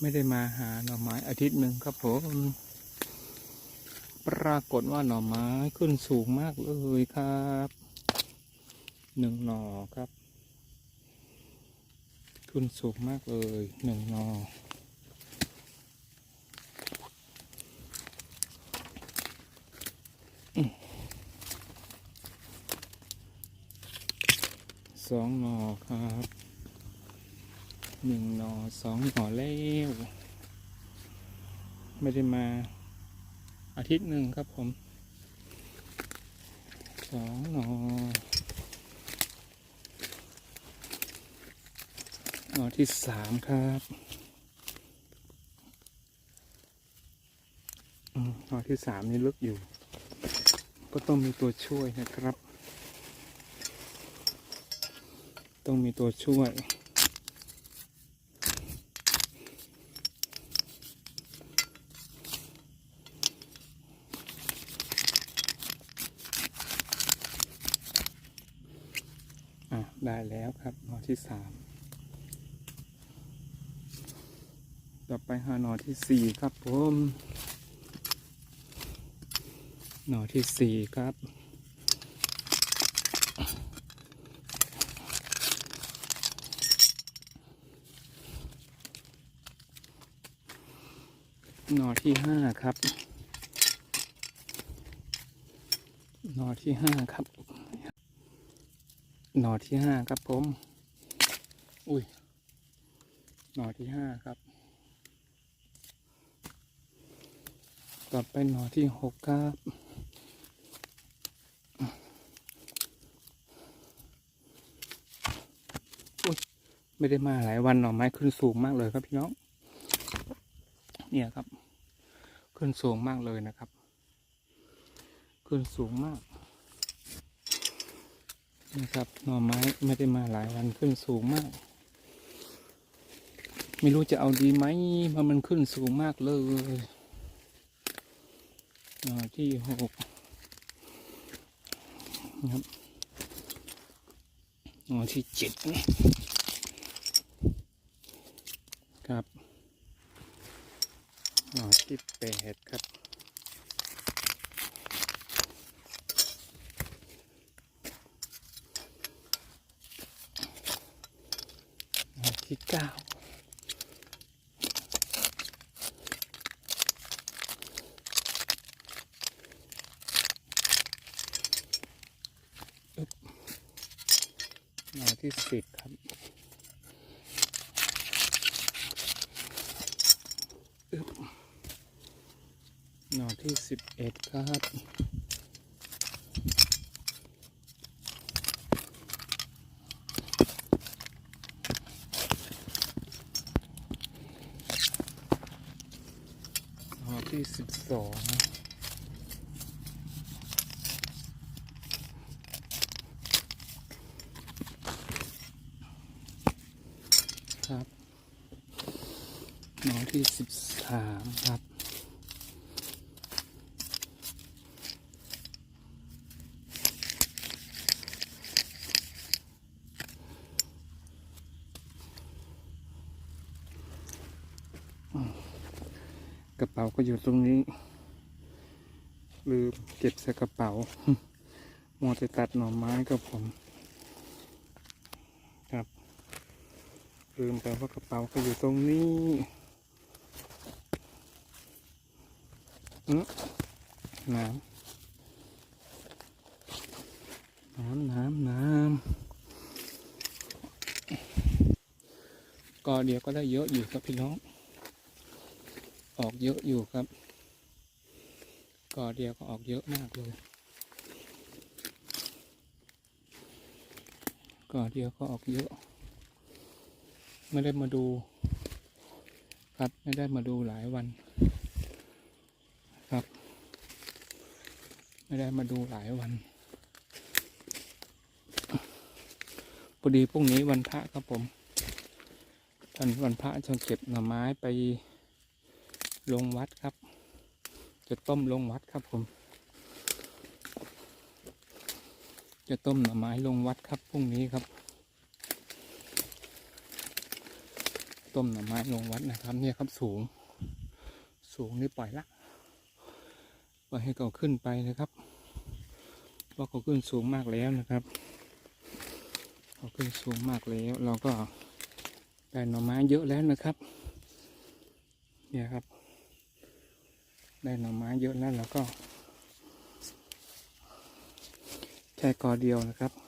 ไม่ได้มาหาหน่อไม้อาทิตย์หนึ่งครับผมปรากฏว่าหน่อไม้ขึ้นสูงมากเลยครับหนึ่งหน่อครับ ขึ้นสูงมากเลยหนึ่งหน่อสองหน่อครับ หนึ่งหนอสองหนอแล้วไม่ได้มาอาทิตย์หนึ่งครับผมสองหนอหนอที่สามครับหนอที่สามนี่ลึกอยู่ ก็ต้องมีตัวช่วยนะครับ ต้องมีตัวช่วย ได้แล้วครับหนอที่สามต่อไปหาหนอที่สี่ครับผมหนอที่สี่ครับหนอที่ห้าครับหนอที่ห้าครับ หน่อที่ห้าครับผม อุ้ย หน่อที่ห้าครับ ต่อไปหน่อที่หกครับอุ้ย ไม่ได้มาหลายวันหน่อไม้ขึ้นสูงมากเลยครับพี่น้อง เนี่ยครับ ขึ้นสูงมากเลยนะครับ ขึ้นสูงมาก นะครับหน่อไม้ไม่ได้มาหลายวันขึ้นสูงมาก ไม่รู้จะเอาดีไหมเพราะมันขึ้นสูงมากเลยหน่อที่หกนะครับหน่อที่เจ็ดครับหน่อที่แปดครับ หน่อ ที่เก้าอึ๊บหน่อที่สิบครับอึ๊บหน่อที่สิบเอ็ดครับ หน่อที่สิบสอง ครับน่องที่สิบสามครับกระเป๋าก็อยู่ตรงนี้ ลืมเก็บใส่กระเป๋ามัวแต่ตัดหน่อไม้กับผม ครับ ลืมไปว่ากระเป๋าก็อยู่ตรงนี้อื้อน้ำ น้ำ น้ำ น้ำ ก็เดี๋ยวก็ได้เยอะอยู่ครับพี่น้อง ออกเยอะอยู่ครับก่อเดียวก็ออกเยอะมากเลยก่อเดียวก็ออกเยอะ ไม่ได้มาดูครับไม่ได้มาดูหลายวันครับ ไม่ได้มาดูหลายวันพอดีพรุ่งนี้วันพระครับผมวันวันพระจะเก็บหน่อไม้ไปลงวัดครับ จะต้มลงวัดครับผม จะต้มหน่อไม้ลงวัดครับพรุ่งนี้ครับ ต้มหน่อไม้ลงวัดนะครับ เนี่ยครับสูง สูงนี่ปล่อยละปล่อยให้เขาขึ้นไปนะครับเพราะเขาขึ้นสูงมากแล้วนะครับเขาขึ้นสูงมากแล้ว เราก็ได้หน่อไม้เยอะแล้วนะครับ เนี่ยครับ ได้หน่อไม้เยอะแล้วเราก็แค่กอเดียวนะครับ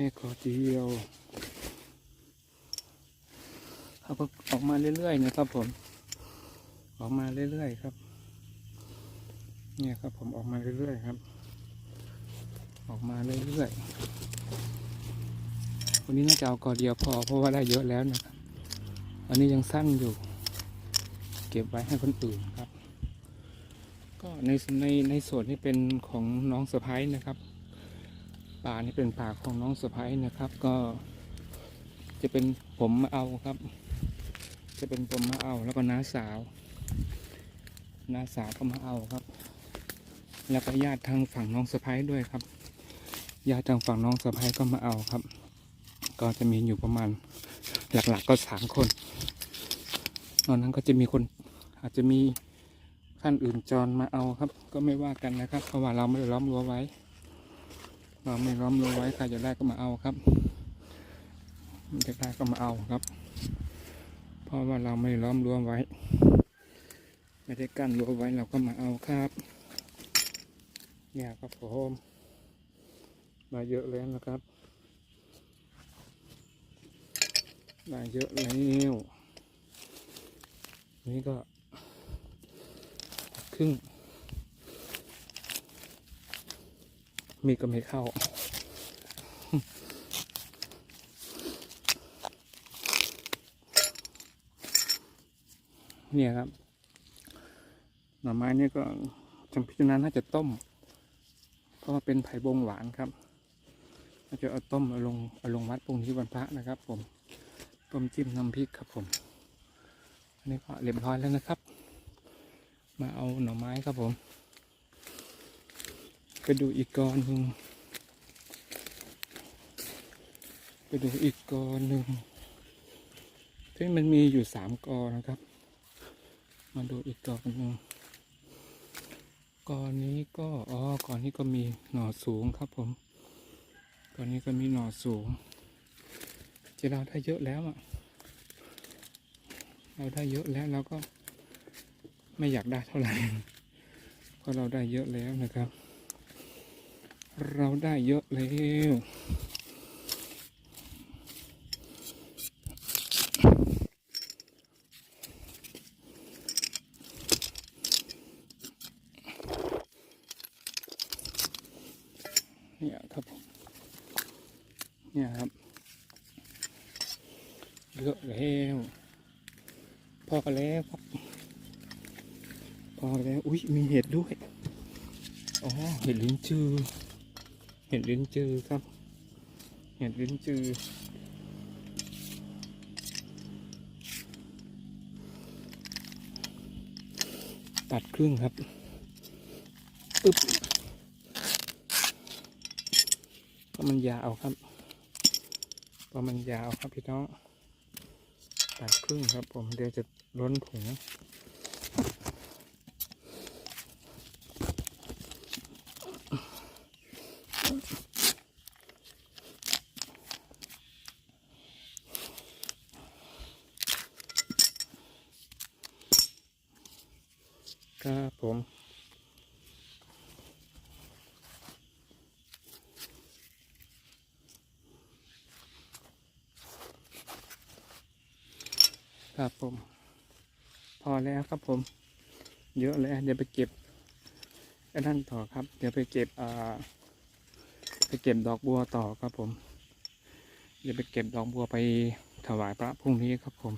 ค่กอเดียวเขาออกมาเรื่อยๆนะครับผม ออกมาเรื่อยๆครับ เนี่ยครับผมออกมาเรื่อยๆครับ ออกมาเรื่อยๆวันนี้น่าจะเอากอเดียวพอเพราะว่าได้เยอะแล้วนะครับอันนี้ยังสั้นอยู่ เก็บไว้ให้คนอื่นครับ ก็ในในในส่วนที่เป็นของน้องสะพ้ายนะครับ ป่านี่เป็นป่าของน้องสะพ้ายนะครับ ก็จะเป็นผมมาเอาครับ จะเป็นผมมาเอาแล้วก็น้าสาวน้าสาวก็มาเอาครับ แล้วก็ญาติทางฝั่งน้องสะพ้ายด้วยครับญาติทางฝั่งน้องสะพ้ายก็มาเอาครับ ก็จะมีอยู่ประมาณหลักๆก็สามคนนอกนั้นก็จะมีคนอาจจะมีท่านอื่นจรมาเอาครับ ก็ไม่ว่ากันนะครับ เพราะว่าเราไม่ได้ล้อมรั้วไว้ เราไม่ล้อมรั้วไว้ใครจะได้ก็มาเอาครับจะได้ก็มาเอาครับ เพราะว่าเราไม่ล้อมรั้วไว้ ไม่ได้กั้นรั้วไว้เราก็มาเอาครับเนี่ยครับผมมาเยอะแล้วนะครับมาเยอะแล้วนี่ก็ครึ่ง มีก็ไม่เข้า เนี่ยครับ หน่อไม้นี่ก็จำพิจารณาน่าจะต้ม เพราะว่าเป็นไผ่บงหวานครับน่าจะเอาต้มเอาลงเอาลงวัดพรุ่งนี้วันพระนะครับ ผม ต้มจิ้มน้ำพริกครับผม อันนี้ก็เรียบร้อยแล้วนะครับ มาเอาหน่อไม้ครับผม ไปดูอีกกอนหนึ่งไปดูอีกกอนหนึ่งที่มันมีอยู่สามกอนะครับ มาดูอีกกอนหนึ่งกอนนี้ก็อ๋อกอนนี้ก็มีหน่อสูงครับผมกอนนี้ก็มีหน่อสูงเจเราได้เยอะแล้วอะเราได้เยอะแล้วเราก็ไม่อยากได้เท่าไหร่เพราะเราได้เยอะแล้วนะครับ เราได้เยอะแล้วเนี่ยครับเนี่ยครับเยอะแล้วพอกันแล้วครับพอแล้ว อุ้ยมีเห็ดด้วย อ๋อ เห็ดลิ้นจือ เห็ดลิ้นจือครับ เห็ดลิ้นจือ ตัดครึ่งครับอึ๊บเพราะมันยาวครับเพราะมันยาวครับพี่น้อง ตัดครึ่งครับผมเดี๋ยวจะล้นถุงครับผม ครับผม พอแล้วครับ ผม เยอะแล้วเดี๋ยวไปเก็บไอ้นั่นต่อครับ เดี๋ยวไปเก็บอ่าไปเก็บดอกบัวต่อครับผม เดี๋ยวไปเก็บดอกบัวไปถวายพระพรุ่งนี้ครับผม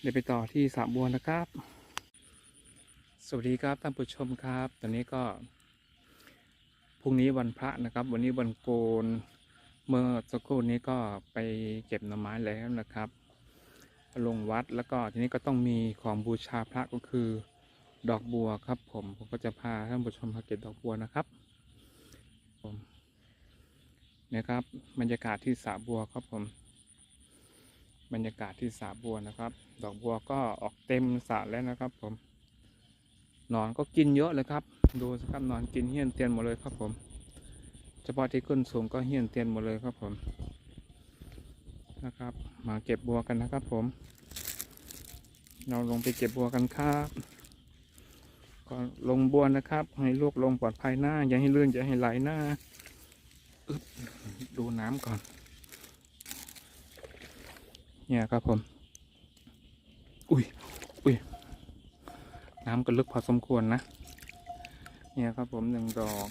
เดี๋ยวไปต่อที่สระบัวนะครับ สวัสดีครับท่านผู้ชมครับ ตอนนี้ก็พรุ่งนี้วันพระนะครับ วันนี้วันโกน เมื่อสักครู่นี้ก็ไปเก็บหน่อไม้แล้วนะครับ ลงวัดแล้วก็ทีนี้ก็ต้องมีของบูชาพระก็คือดอกบัวครับผมผมก็จะพาท่านผู้ชมมาเก็บดอกบัวนะครับผมนี่ยครับ บรรยากาศที่สระบัวครับผม บรรยากาศที่สระบัวนะครับ ดอกบัวก็ออกเต็มสระแล้วนะครับ ผมนอนก็กินเยอะเลยครับ ดูสิครับนอนกินเหี้ยนเตียนหมดเลยครับผม เฉพาะที่ขึ้นสูงก็เหี้ยนเตียนหมดเลยครับผม นะครับ มาเก็บบัวกันนะครับผม เราลงไปเก็บบัวกันครับก็ลงบัวนะครับ ให้ลูกลงปลอดภัยหน้า อย่าให้ลื่นอย่าให้ไหลหน้าดูน้ำก่อน เนี่ยครับผม อุ้ยอุ้ยน้ำก็ลึกพอสมควรนะ เนี่ยครับผมหนึ่งดอก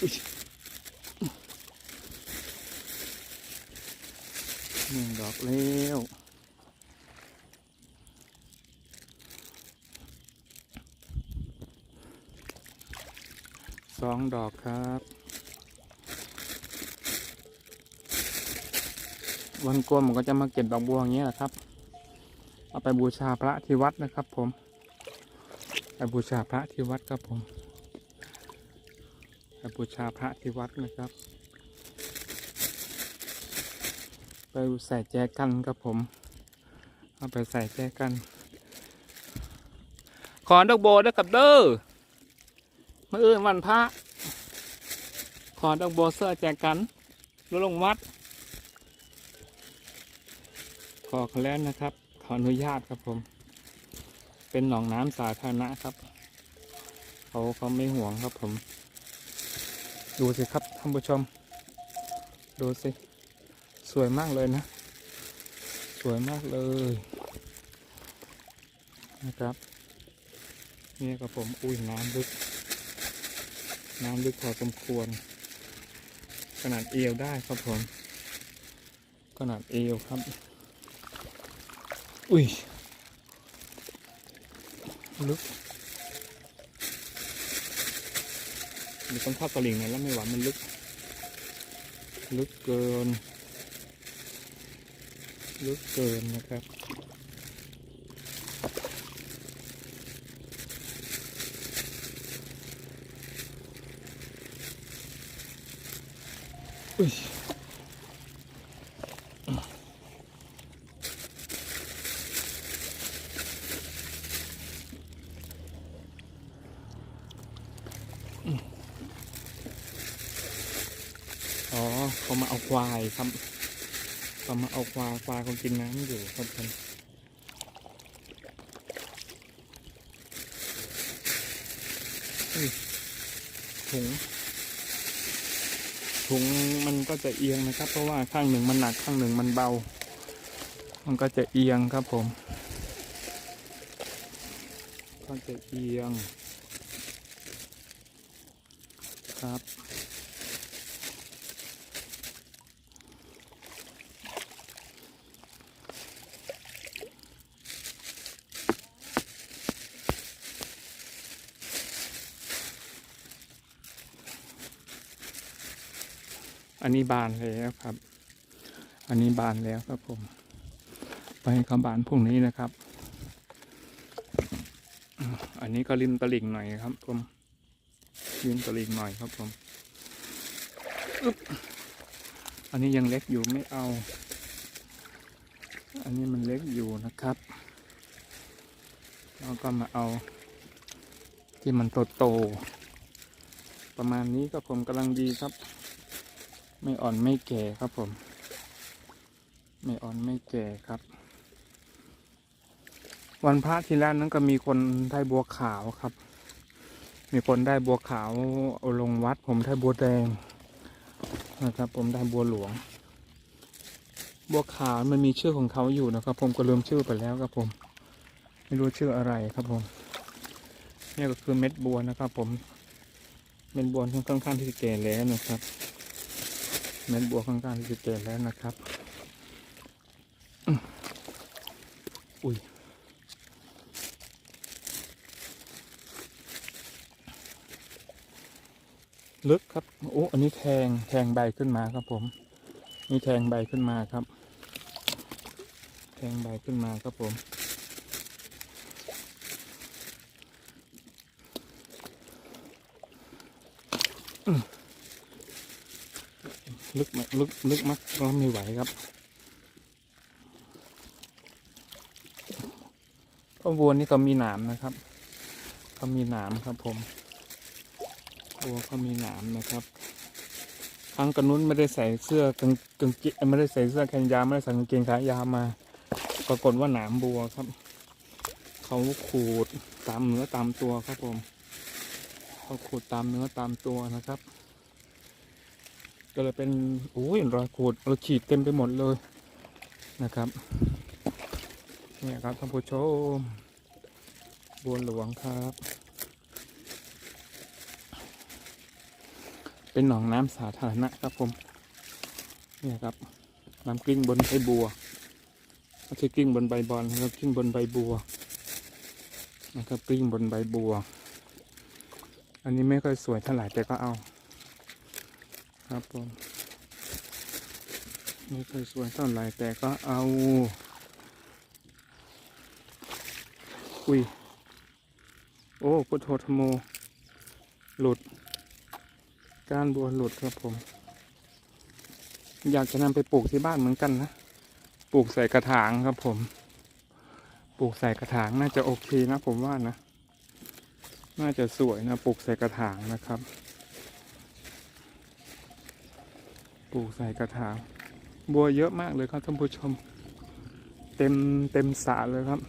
อุ้ย หนึ่งดอกแล้วสองดอกครับ วันโกนผมก็จะมาเก็บดอกบัวอย่างเงี้ยแหละครับ เอาไปบูชาพระที่วัดนะครับ ผม ไปบูชาพระที่วัดครับผม ไปบูชาพระที่วัดนะครับ ไปใส่แจกันครับผม เอาไปใส่แจกัน ขอดอกโบด้วยกับเด้อมื่ออื่นวันพระ ขอดอกโบเสื้อแจกันแล้วลงวัด ขอเขาแล้วนะครับ ขออนุญาตครับผม เป็นหนองน้ำสาธารณะครับ เขาเขาไม่ห่วงครับผม ดูสิครับท่านผู้ชม ดูสิ สวยมากเลยนะ สวยมากเลยนะครับนี่ครับผมอุ้ยน้ำลึก น้ำลึกพอสมควร ขนาดเอวได้ครับผม ขนาดเอวครับ อุ้ยลึกมันต้องเข้าตะลิ่งหน่ยแล้วไม่หวานมันลึก ลึกเกิน ลึกเกินนะครับอุ้ยอ๋อเขามาเอาควายครับ เขามาเอาควาควายเขากินน้ำอยู่ครับผมถุงถุงมันก็จะเอียงนะครับ เพราะว่าข้างหนึ่งมันหนักข้างหนึ่งมันเบา มันก็จะเอียงครับผมก็จะเอียงครับ อันนี้บานแล้วครับ อันนี้บานแล้วครับผม ไปให้เขาบานพรุ่งนี้นะครับ อันนี้ก็ริมตลิ่งหน่อยครับผมริมตลิ่งหน่อยครับผมอ,อันนี้ยังเล็กอยู่ไม่เอา อันนี้มันเล็กอยู่นะครับแล้วก็มาเอาที่มันโตโตประมาณนี้ก็ผมกำลังดีครับ ไม่อ่อนไม่แก่ครับผม ไม่อ่อนไม่แก่ครับ วันพระที่แล้วนั้นก็มีคนได้บัวขาวครับ มีคนได้บัวขาวเอาลงวัด ผมได้บัวแดงนะครับ ผมได้บัวหลวง บัวขาวมันมีชื่อของเขาอยู่นะครับ ผมก็ลืมชื่อไปแล้วครับผม ไม่รู้ชื่ออะไรครับผมนี่ก็คือเม็ดบัวนะครับ ผมเม็ดบัวค่อนข้างที่จะแก่แล้วนะครับ เม็ดบัวข้างๆที่จะเกิดแล้วนะครับ อุ้ยลึกครับโอ้อันนี้แทงแทงใบขึ้นมาครับผม นี่แทงใบขึ้นมาครับ แทงใบขึ้นมาครับผม ลึกมลึกลึกมักก็ไม่ไหวครับเพราะวัวนี่เขามีหนามนะครับเขามีหนามครับผมวัวเขามีหนามนะครับครั้งกันนู้นไม่ได้ใส่เสื้อกางกางเกงไม่ได้ใส่เสื้อแขนยาวไม่ได้ใส่กางเกงขายาวมา ปรากฏว่าหนามบัวครับเขาขูดตามเนื้อตามตัวครับผมเขาขูดตามเนื้อตามตัวนะครับ ก็เลยเป็นโอ้ยรอยขูดเราฉีดเต็มไปหมดเลยนะครับเนี่ยครับท่านผู้ชมบัวหลวงครับ เป็นหนองน้ำสาธารณะครับผมเนี่ยครับน้ำกลิ้งบนใบบัวไม่ใช่กลิ้งบนใบบอลนะครับกลิ้งบนใบบัวนะครับกลิ้งบนใบบัว อันนี้ไม่ค่อยสวยเท่าไหร่แต่ก็เอา ครับผมไม่ค่อยสวยเท่าไหร่แต่ก็เอา อุ้ย โอ้พุทโธธโม หลุดก้านบัวหลุดครับผม อยากจะนำไปปลูกที่บ้านเหมือนกันนะ ปลูกใส่กระถางครับผม ปลูกใส่กระถางน่าจะโอเคนะผมว่านะ น่าจะสวยนะ ปลูกใส่กระถางนะครับ ปลูกใส่กระถางบัวเยอะมากเลยครับท่านผู้ชม เต็มเต็มสระเลยครับ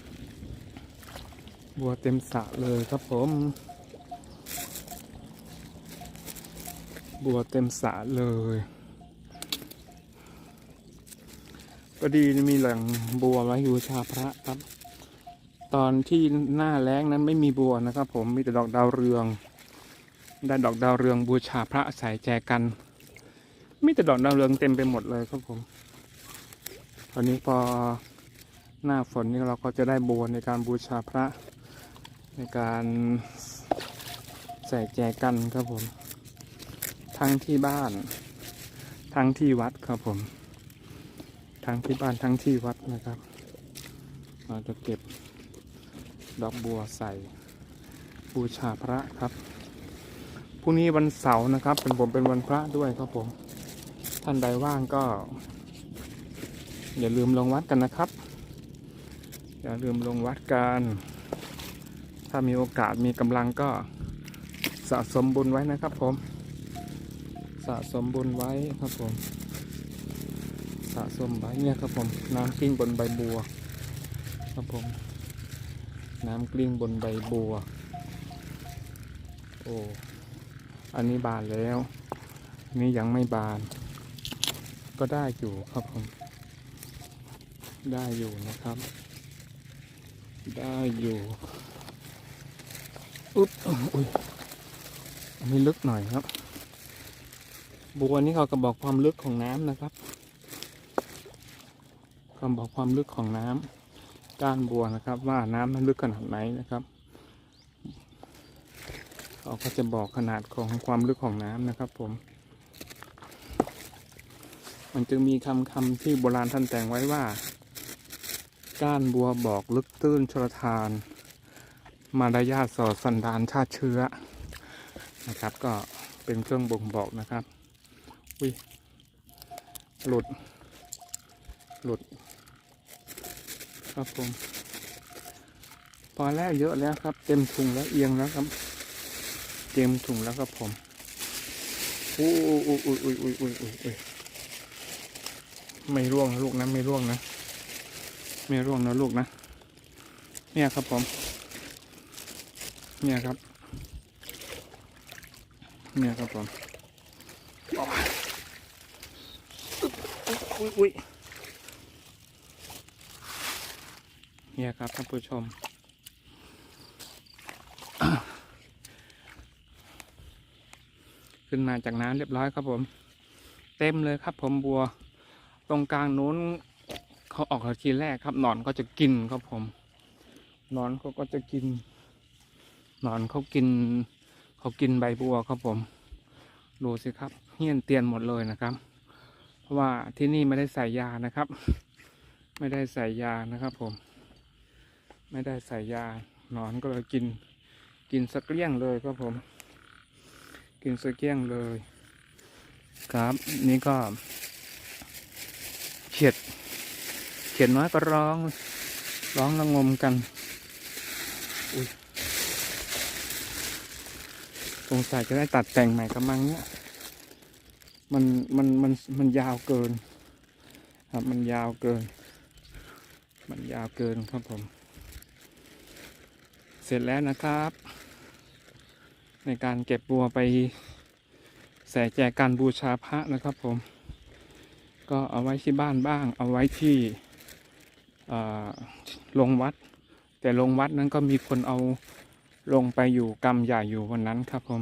บัวเต็มสระเลยครับผม บัวเต็มสระเลยพอดีมีแหล่งบัวไว้อยู่ชาพระครับ ตอนที่หน้าแล้งนั้นไม่มีบัวนะครับ ผมมีแต่ดอกดาวเรือง ได้ดอกดาวเรืองบูชาพระใส่แจกัน มีแต่ดอกดาวเรืองเต็มไปหมดเลยครับผม ตอนนี้พอหน้าฝนนี่เราก็จะได้บัวในการบูชาพระ ในการใส่แจกันครับผม ทั้งที่บ้าน ทั้งที่วัดครับผม ทั้งที่บ้านทั้งที่วัดนะครับ เราจะเก็บดอกบัวใส่บูชาพระครับพรุ่งนี้วันเสาร์นะครับ เป็นผมเป็นวันพระด้วยครับผม ท่านใดว่างก็ อย่าลืมลงวัดกันนะครับ อย่าลืมลงวัดกัน ถ้ามีโอกาสมีกำลังก็สะสมบุญไว้นะครับผม สะสมบุญไว้ครับผม สะสมไว้เนี่ยครับผมน้ำกลิ้งบนใบบัว ครับผม น้ำกลิ้งบนใบบัว โอ้อันนี้บานแล้วนนี้ยังไม่บาน ก็ได้อยู่ครับผม ได้อยู่นะครับ ได้อยู่อุ๊บอุ้ยอันนี้ลึกหน่อยครับ บัวนี่เขาก็บอกความลึกของน้ำนะครับเขาบอกความลึกของน้ำก้านบัวนะครับ ว่าน้ำมันลึกขนาดไหนนะครับ เขาก็จะบอกขนาดของความลึกของน้ำนะครับ ผม มันจึงมีคำคำที่โบราณท่านแต่งไว้ว่า ก้านบัวบอกลึกตื้นชลทาน มารยาสอดสันดานชาติเชื้อนะครับ ก็เป็นเครื่องบ่งบอกนะครับวิ่ยหลุด หลุด ครับผมพอแรกเยอะแล้วครับ เต็มถุงแล้วเอียงแล้วครับ เต็มถุงแล้วครับผมอุ้ยอุ้ยอุ้ยอุ้อุ้ยอุ้อุ้ย ไม่ร่วงนะลูกนะไม่ร่วงนะ ไม่ร่วงนะลูกนะ เนี่ยครับผม เนี่ยครับ เนี่ยครับผมอุ้ยอุ้ยเนี่ยครับท่านผู้ชม ขึ้นมาจากน้ำเรียบร้อยครับผม เต็มเลยครับผมบัว รงกลางนู้นเขาออกทีแรกครับหนอนก็จะกินครับผมหนอนเขาก็จะกินหนอนเขากินเขากินใบบัวครับผมดูสิครับเหี้ยนเตียนหมดเลยนะครับ เพราะว่าที่นี่ไม่ได้ใส่ยานะครับ ไม่ได้ใส่ยานะครับผม ไม่ได้ใส่ยาหนอนก็เลยกินกินสักเกลี้ยงเลยครับผม กินสเกี้ยงเลย ครับ นี่ก็ เขียด เขียดน้อยก็ร้อง ร้องระงมกันอุ้ยสงสัยจะได้ตัดแต่งใหม่กระมังเนี่ยมันมันมันมันยาวเกิน ครับมันยาวเกิน มันยาวเกินครับผม เสร็จแล้วนะครับ ในการเก็บบัวไป แส่แจกันบูชาพระนะครับผม ก็เอาไว้ที่บ้านบ้าง เอาไว้ที่อ่าลงวัด แต่ลงวัดนั้นก็มีคนเอาลงไปอยู่กรรมใหญ่อยู่วันนั้นครับผม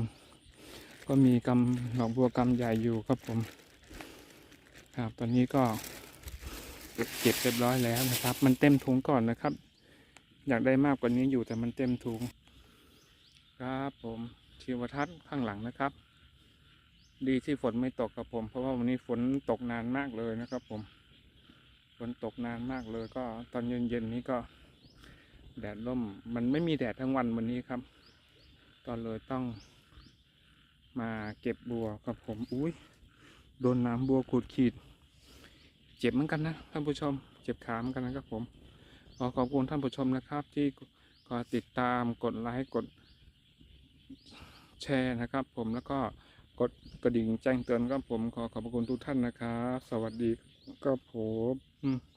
ก็มีกรรมดอกบัวกรรมใหญ่อยู่ครับผม ครับตอนนี้ก็เก็บเรียบร้อยแล้วนะครับ มันเต็มถุงก่อนนะครับ อยากได้มากกว่านี้อยู่แต่มันเต็มถุง ครับผมทิวทัศน์ข้างหลังนะครับ ดีที่ฝนไม่ตกครับผม เพราะว่าวันนี้ฝนตกนานมากเลยนะครับผม ฝนตกนานมากเลยก็ตอนเย็นๆนี้ก็ แดดร่ม มันไม่มีแดดทั้งวันวันนี้ครับก็เลยต้องมาเก็บบัวครับผม อุ้ยโดนน้ำบัวขูดขีด เจ็บเหมือนกันนะท่านผู้ชม เจ็บขาเหมือนกันนะครับผม ขอขอบคุณท่านผู้ชมนะครับ ที่คอติดตามกดไลค์กดแชร์นะครับ ผมแล้วก็ กดกระดิ่งแจ้งเตือนครับผมขอขอบพระคุณทุกท่านนะครับ สวัสดีครับผม